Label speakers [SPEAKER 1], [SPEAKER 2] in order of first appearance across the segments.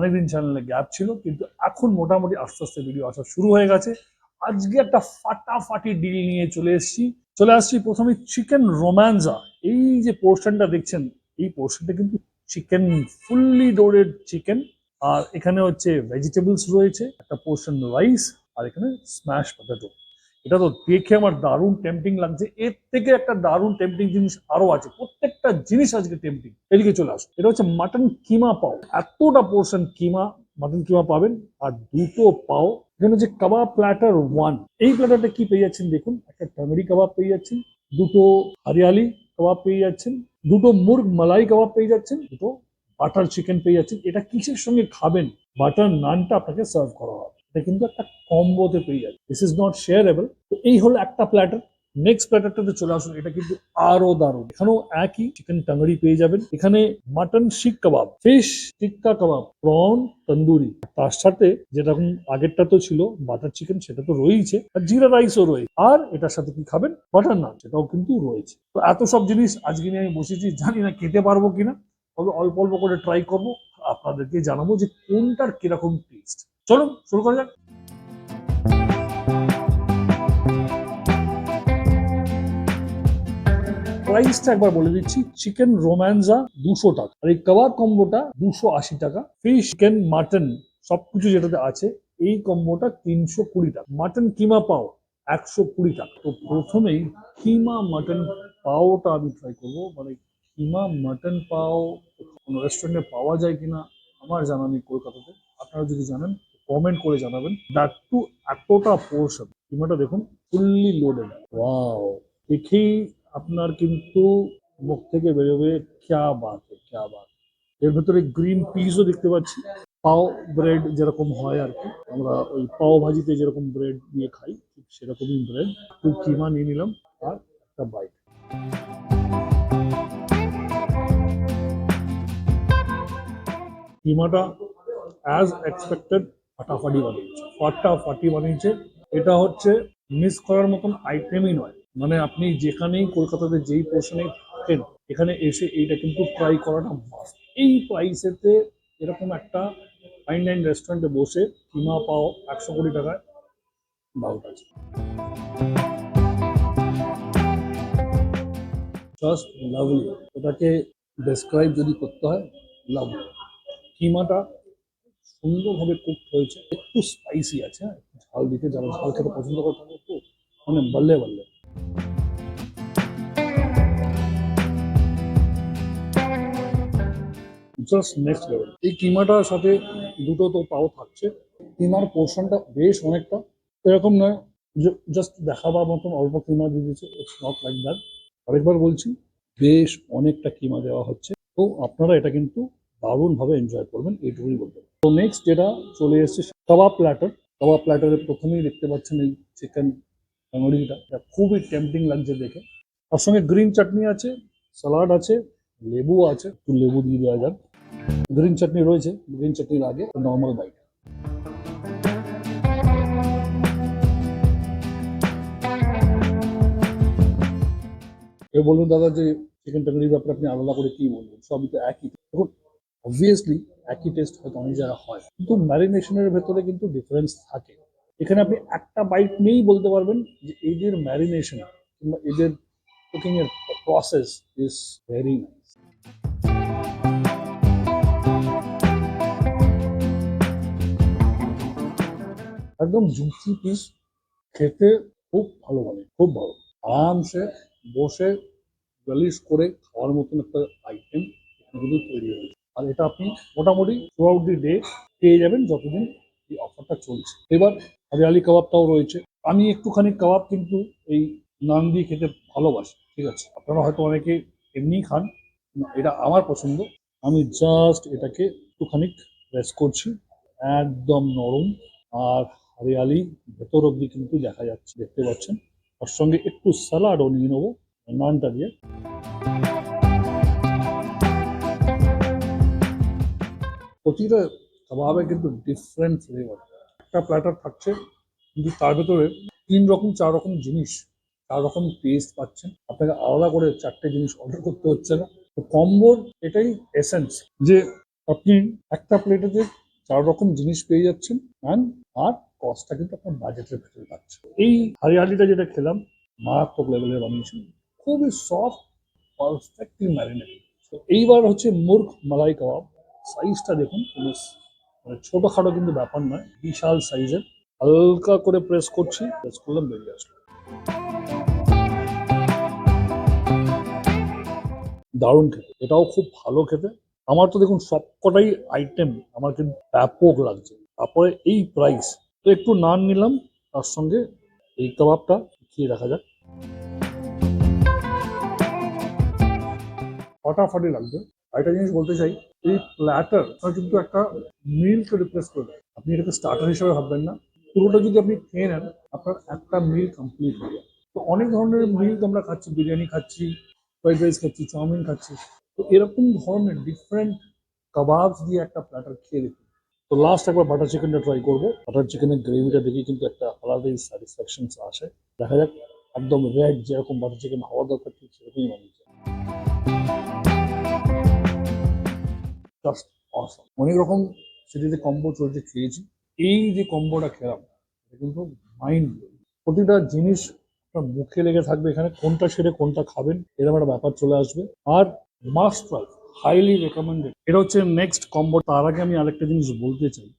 [SPEAKER 1] অনেকদিন চ্যানেলে গ্যাপ ছিল, কিন্তু এখন মোটামুটি আস্তে আস্তে ভিডিও আসা শুরু হয়ে গেছে। আজকে একটা ফাটাফাটি ডিল নিয়ে চলে এসেছি। চলে আসছি প্রথমে চিকেন রোম্যান্সা এই যে পোর্শনটা দেখছেন, এই পোর্শনটা কিন্তু চিকেন ফুললি ডোরেড চিকেন আর এখানে হচ্ছে ভেজিটেবলস রয়েছে, একটা পোর্শন রাইস আর এখানে স্ম্যাশ পটেটো এটা তো দেখে আমার দারুণ টেম্পটিং লাগছে। এর থেকে একটা দারুণ টেম্পটিং জিনিস আরও আছে। প্রত্যেকটা জিনিস আজকে টেম্পটিং এদিকে চলে আসো। এটা হচ্ছে মাটন কিমা পাও। এতটা পোর্শন কিমা মাটন কিমা পাবেন। আর দুটো পাও। এখানে হচ্ছে কাবাব প্ল্যাটার ওয়ান এই প্ল্যাটারটা কি পেয়ে যাচ্ছেন দেখুন। একটা টামেরি কাবাব পেয়ে যাচ্ছেন। দুটো হরিয়ালি কাবাব পেয়ে যাচ্ছেন। দুটো মুর্গ মালাই কাবাব পেয়ে যাচ্ছেন। দুটো বাটার চিকেন পেয়ে যাচ্ছেন। এটা কিসের সঙ্গে খাবেন? বাটার নানটা আপনাকে সার্ভ করা হবে। এটা কিন্তু একটা কম্বোতে পেয়ে যাবে দিস ইজ নট শেয়ারেবল তো এই হলো একটা প্ল্যাটার নেক্সট প্ল্যাটারটাতে চলে আসুন। এটা কিন্তু আরও দারুণ। এখানেও একই চিকেন টাঙ্গড়ি পেয়ে যাবেন। এখানে mutton seekh kebab fish tikka kebab prawn tandoori তার সাথে যেরকম আগেরটা তো ছিল বাটার চিকেন সেটা তো রয়েছে আর জিরা রাইসও রয়েছে। আর এটার সাথে কি খাবেন? বাটার নান সেটাও কিন্তু রয়েছে। তো এত সব জিনিস আজকে নিয়ে আমি বসেছি। জানি না খেতে পারব কিনা। তবে অল্প অল্প করে ট্রাই করব। আপনাদেরকে জানাব যে কোনটার কীরকম টেস্ট চলুন, শুরু করা যাক। প্রাইসটা একবার বলে দিচ্ছি। চিকেন রোম্যান্সা দুশো টাকা। আর এই কাবাব কম্বোটা দুশো আশি টাকা। ফিশ, চিকেন, মাটন সবকিছু যেটাতে আছে, এই কম্বোটা তিনশো কুড়ি টাকা। মাটন কিমা পাও একশো কুড়ি টাকা। তো প্রথমেই কিমা মাটন পাওটা আমি ট্রাই করব। মানে কিমা মাটন পাও কোনো রেস্টুরেন্টে পাওয়া যায় কিনা, আমার জানা নেই কলকাতাতে। আপনারা যদি জানেন কমেন্ট করে জানাবেন। দ্যাট টু এতটা পোর্শন কিমাটা দেখুন ফুললি লোডেড ওয়াও দেখেই আপনার কিন্তু মুখ থেকে বেরোবে, ক্যা বাত ক্যা বাত এর ভেতরে গ্রিন পিসও দেখতে পাচ্ছি। পাও ব্রেড যেরকম হয় আর কি। আমরা ওই পাও ভাজিতে যেরকম ব্রেড দিয়ে খাই, ঠিক সেরকমই ব্রেড একটু কিমা নিয়ে নিলাম, আর একটা বাইট কিমাটা অ্যাজ এক্সপেক্টেড ফাটাফাটি বানিয়েছে। ফাটাফাটি বানিয়েছে। এটা হচ্ছে মিস করার মতন আইটেমই নয়। মানে আপনি যেখানেই কলকাতাতে যেই পোর্শনে থাকেন, এখানে এসে এইটা কিন্তু ট্রাই করাটা মাস্ট এই প্রাইসেতে এরকম একটা ফাইন ডাইন রেস্টুরেন্টে বসে কিমা পাও একশো কোটি টাকায় ডাউট আছে। জাস্ট লাভলি ওটাকে ডেসক্রাইব যদি করতে হয় লাভলি কিমাটা সুন্দরভাবে কুকড হয়েছে। একটু স্পাইসি আছে হ্যাঁ ঝাল দিতে, যারা ঝাল খেতে পছন্দ করে তাদের একটু মানে বললে বললে জাস্ট নেক্সট লেভেল এই কিমাটার সাথে দুটো তো পাও থাকছে। কিমার পোর্শনটা বেশ অনেকটা। এরকম নয় জাস্ট দেখাবার মতন অল্প কিমা দিয়ে দিয়েছে ইটস নট লাইক দ্যাট আরেকবার বলছি, বেশ অনেকটা কিমা দেওয়া হচ্ছে। তো আপনারা এটা কিন্তু দারুণভাবে এনজয় করবেন, এইটুকুই বলতে তো নেক্সট যেটা চলে এসেছে কাবাব প্ল্যাটার কাবাব প্ল্যাটারে প্রথমেই দেখতে পাচ্ছেন এই চিকেন টাঙ্গড়িটা এটা খুবই টেম্পটিং লাগছে দেখে। তার সঙ্গে গ্রিন চাটনি আছে স্যালাড আছে, লেবু আছে, একটু লেবু দিয়ে দেওয়া যাক। গ্রিন চাটনি রয়েছে গ্রিন চাটনির আগে নর্মাল বাইট কেউ বলবেন দাদা যে চিকেন টাঙ্গড়ির ব্যাপারে আপনি আলাদা করে কি বলবেন? সবই তো একই। দেখুন অবভিয়াসলি একই টেস্ট হয়তো অনেক জায়গায় হয়। কিন্তু ম্যারিনেশনের ভেতরে কিন্তু ডিফারেন্স থাকে। এখানে আপনি একটা বাইট নিয়েই বলতে পারবেন যে এদের ম্যারিনেশন কিংবা এদের কুকিং এর প্রসেস ইজ ভেরি একদম জুসি পিস খেতে খুব ভালো মানে খুব ভালো। আরামসে বসে গালিশ করে খাওয়ার মতন একটা আইটেম এখানে কিন্তু তৈরি হয়েছে। আর এটা আপনি মোটামুটি থ্রু আউট দি ডে পেয়ে যাবেন যতদিন এই অফারটা চলছে। এবার হরিয়ালি কাবাবটাও রয়েছে। আমি একটুখানি কাবাব কিন্তু এই নান দিয়ে খেতে ভালোবাসি, ঠিক আছে? আপনারা হয়তো অনেকে এমনিই খান এটা আমার পছন্দ। আমি জাস্ট এটাকে একটুখানি রেস্ট করছি, একদম নরম। আর হরিয়ালি ভেতর অব্দি কিন্তু দেখা যাচ্ছে, দেখতে পাচ্ছেন। তার সঙ্গে একটু স্যালাডও নিয়ে নেব, নানটা দিয়ে। প্রতিটা কাবাবে কিন্তু ডিফারেন্ট ফ্লেভার একটা প্ল্যাটার থাকছে, কিন্তু তার ভেতরে তিন রকম, চার রকম জিনিস, চার রকম টেস্ট পাচ্ছেন। আপনাকে আলাদা করে চারটে জিনিস অর্ডার করতে হচ্ছে না। তো কম্বোর এটাই এসেন্স যে আপনি একটা প্লেটেতে চার রকম জিনিস পেয়ে যাচ্ছেন অ্যান্ড আর কস্টটা কিন্তু আপনার বাজেটের ভেতরে পাচ্ছে এই হারিয়ালিটা যেটা খেলাম, মারাত্মক লেভেলের বানিয়েছেন। খুবই সফট পারফেক্টলি ম্যারিনেটেড এইবার হচ্ছে মুর্গ মালাই কাবাব। সাইজটা দেখুন, কোনো মানে ছোটখাটো কিন্তু ব্যাপার নয়, বিশাল সাইজের হালকা করে প্রেস করছি প্রেস করলাম, বেরিয়ে আসলো। দারুণ খেতে, এটাও খুব ভালো খেতে। আমার তো দেখুন, সবকটাই আইটেম আমার কিন্তু ব্যাপক লাগছে। তারপরে এই প্রাইস তো একটু নান নিলাম, তার সঙ্গে এই কাবাবটা খেয়ে দেখা যাক। ফাটাফাটি লাগবে। আরেকটা জিনিস বলতে চাই, এই প্ল্যাটার কিন্তু একটা মিলকে রিপ্লেস করে দেয়। আপনি এটাকে স্টার্টার হিসেবে ভাববেন না। পুরোটা যদি আপনি খেয়ে নেন, আপনার একটা মিল কমপ্লিট হয়ে যায় তো অনেক ধরনের মিল আমরা খাচ্ছি, বিরিয়ানি খাচ্ছি ফ্রাইড রাইস খাচ্ছি, চাউমিন খাচ্ছি। তো এরকম ধরনের ডিফারেন্ট কাবাবস দিয়ে একটা প্ল্যাটার খেয়ে দেখুন। তো লাস্ট একবার বাটার চিকেনটা ট্রাই করব। বাটার চিকেনের গ্রেভিটা দেখে কিন্তু একটা আলাদাই স্যাটিসফ্যাকশন আসে। দেখা যাক, একদম রেড যেরকম বাটার চিকেন হওয়া দরকার ঠিক সেরকমই বানিয়েছে জাস্ট অসম অনেক রকম সেটিতে কম্বো চলছে, খেয়েছি। এই যে কম্বোটা খেলাম কিন্তু মাইন্ড প্রতিটা জিনিস আপনার মুখে লেগে থাকবে এখানে, কোনটা সেরে কোনটা খাবেন, এরকম একটা ব্যাপার চলে আসবে। আর মাস্ট ট্রাই হাইলি রেকমেন্ডেড এটা হচ্ছে নেক্সট কম্বো তার আগে আমি আরেকটা জিনিস বলতে চাই।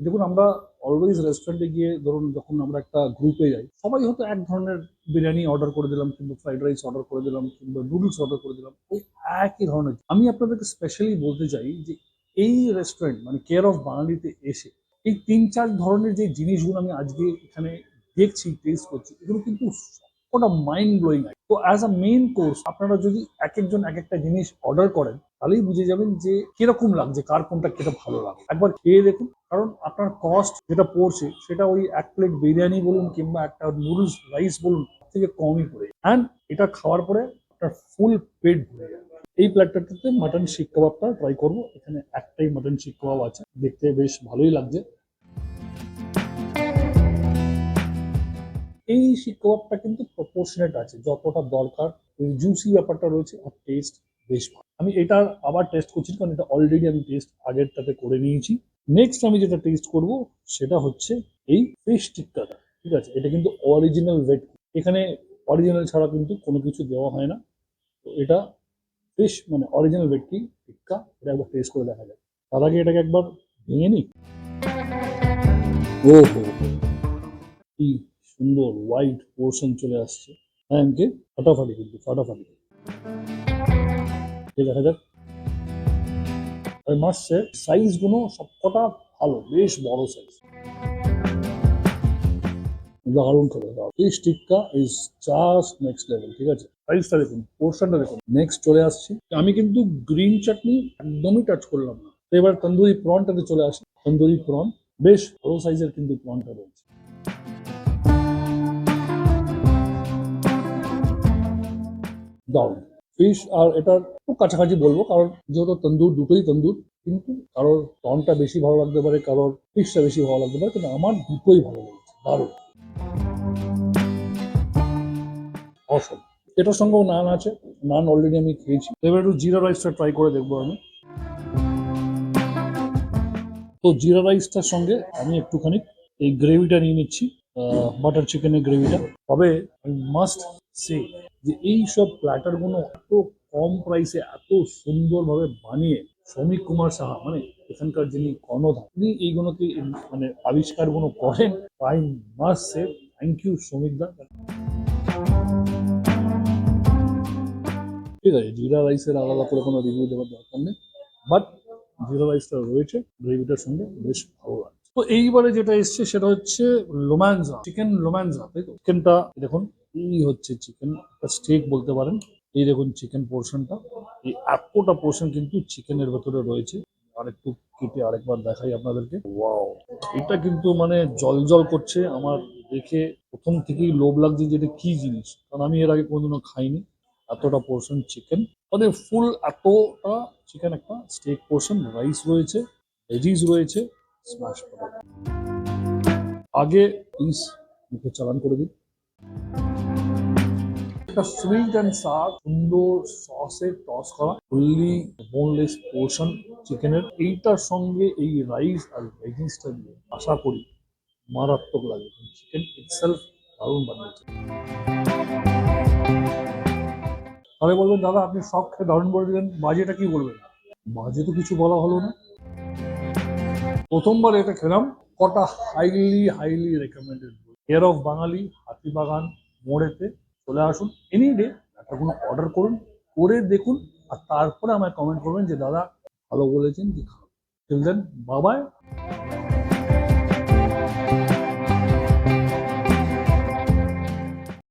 [SPEAKER 1] দেখুন, আমরা অলওয়েজ রেস্টুরেন্টে গিয়ে ধরুন যখন আমরা একটা গ্রুপে যাই, সবাই হয়তো এক ধরনের বিরিয়ানি অর্ডার করে দিলাম, কিংবা ফ্রাইড রাইস অর্ডার করে দিলাম, কিংবা নুডলস অর্ডার করে দিলাম, ওই একই ধরনের। আমি আপনাদেরকে স্পেশালি বলতে চাই যে এই রেস্টুরেন্ট মানে কেয়ার অফ বাঙালিতে এসে এই তিন চার ধরনের যে জিনিসগুলো আমি আজকে এখানে দেখছি টেস্ট করছি, এগুলো কিন্তু ওটা মাইন্ড ব্লোয়িং তো অ্যাজ আ মেইন কোর্স আপনারা যদি এক একজন এক একটা জিনিস অর্ডার করেন, তাহলেই বুঝে যাবেন যে কীরকম লাগছে, কার কোনটা খেতে ভালো লাগে একবার খেয়ে দেখুন কারণ আপনার কস্ট যেটা পড়ছে, সেটা ওই এক প্লেট বিরিয়ানি বলুন কিংবা একটা নুডলস রাইস বলুন থেকে কমই পড়ে। অ্যান্ড এটা খাওয়ার পরে আপনার ফুল পেট ভরে যাবে এই প্ল্যাটারটাতে মাটন শিক কাবাবটা ট্রাই করব। এখানে একটাই মাটন শিক কাবাব আছে। দেখতে বেশ ভালোই লাগছে। এই শিক কাবাবটা কিন্তু প্রপোর্শনেট আছে। যতটা দরকার জুসি ব্যাপারটা রয়েছে আর টেস্ট বেশ ভালো। আমি এটা আবার টেস্ট করছি, কারণ এটা অলরেডি আমি টেস্ট আগেরটাতে করে নিয়েছি। নেক্সট আমি যেটা টেস্ট করব, সেটা হচ্ছে এই ফিশ টিক্কাটা, ঠিক আছে? এটা কিন্তু অরিজিনাল ভেট এখানে অরিজিনাল ছাড়া কিন্তু কোনো কিছু দেওয়া হয় না। তো এটা ফিশ মানে অরিজিনাল ভেটকি টিক্কা, এটা একবার টেস্ট করে দেখা যায় তার আগে এটাকে একবার ভেঙে নিই। ও হো কি সুন্দর হোয়াইট পোর্শন চলে আসছে। হ্যাঁ ফাটাফাটি কিন্তু, ফাটাফাটি। দেখা যাক আর মাসে সাইজগুলো সবকটা ভালো, বেশ বড় সাইজ দারুণ করে দাও। এই স্টিকটা ইজ জাস্ট নেক্সট লেভেল ঠিক আছে? সাইজটা দেখুন পোর্শনটা দেখুন। নেক্সট চলে আসছি। আমি কিন্তু গ্রিন চাটনি একদমই টাচ করলাম না। এবার তন্দুরি প্রনটাতে চলে আসি। তন্দুরি প্রন বেশ বড় সাইজের কিন্তু প্রনটা রয়েছে। দারুণ। ফিশ আর এটার খুব কাছাকাছি বলব, কারণ যেহেতু তন্দুর, দুটোই তন্দুর, কিন্তু কারোর প্রনটা বেশি ভালো লাগতে পারে, কারোর ফিশটা বেশি ভালো লাগতে পারে, কিন্তু আমার দুটোই ভালো লেগেছে, দারুণ। অসম এটার সঙ্গেও নান আছে, নান অলরেডি আমি খেয়েছি। এবার একটু জিরা রাইসটা ট্রাই করে দেখব আমি। তো জিরা রাইসটার সঙ্গে আমি একটুখানি এই গ্রেভিটা নিয়ে নিচ্ছি বাটার চিকেনের গ্রেভিটা তবে মাস্ট সে যে এই সব প্ল্যাটারগুলো এত কম প্রাইসে এত সুন্দরভাবে বানিয়ে শ্রমিক কুমার সাহা মানে এখানকার যিনি কর্ণধার উনি এইগুলোকে মানে আবিষ্কারগুলো করেন I must say thank you শ্রমিক দা। ঠিক আছে, জিরা রাইসের আলাদা করে কোনো রিভিউ দেওয়ার দরকার নেই বাট জিরা রাইসটা রয়েছে গ্রেভিটার সঙ্গে বেশ ভালো লাগছে তো এইবারে যেটা এসছে সেটা হচ্ছে লোম্যানজা, চিকেন লোম্যানজা, তাই তো? চিকেনটা দেখুন, এই হচ্ছে চিকেন স্টেক বলতে পারেন। এই দেখুন চিকেন পোর্শনটা এই এতটা পোর্শন কিন্তু চিকেনের ভেতরে রয়েছে। আর একটু কেটে আরেকবার দেখাই আপনাদেরকে। ওয়াও এটা কিন্তু মানে জল জল করছে। আমার দেখে প্রথম থেকেই লোভ লাগছে যে এটা কি জিনিস। কারণ আমি এর আগে কোনোদিনও খাইনি। এতটা পোর্শন চিকেন মানে ফুল এতটা চিকেন একটা স্টেক পোর্শন রাইস রয়েছে ভেজিস রয়েছে। স্ম্যাশ আগে প্লিজ মুখে চালান করে দিন। একটা সুইট অ্যান্ড সার সুন্দর সসে টস করা ফুললি বোনলেস পোর্শন চিকেনের এইটার সঙ্গে এই রাইস আর ভেজিসটা দিয়ে আশা করি মারাত্মক লাগে। চিকেন ইটসেলফ দারুণ বানিয়েছে। তাহলে বলবেন, দাদা, আপনি সব খেয়ে দারুণ বলে দিলেন। বাজেটা কি বলবেন? বাজে তো কিছু বলা হলো না। প্রথমবার এটা খেলাম। কটা highly highly recommended care of Bangali Hatibagan মোড়েতে চলে আসুন। এনি ডে একটা কোনো অর্ডার করুন, করে দেখুন, আর তারপরে আমায় কমেন্ট করবেন যে, দাদা, ভালো বলেছেন কি খারাপ বাবায়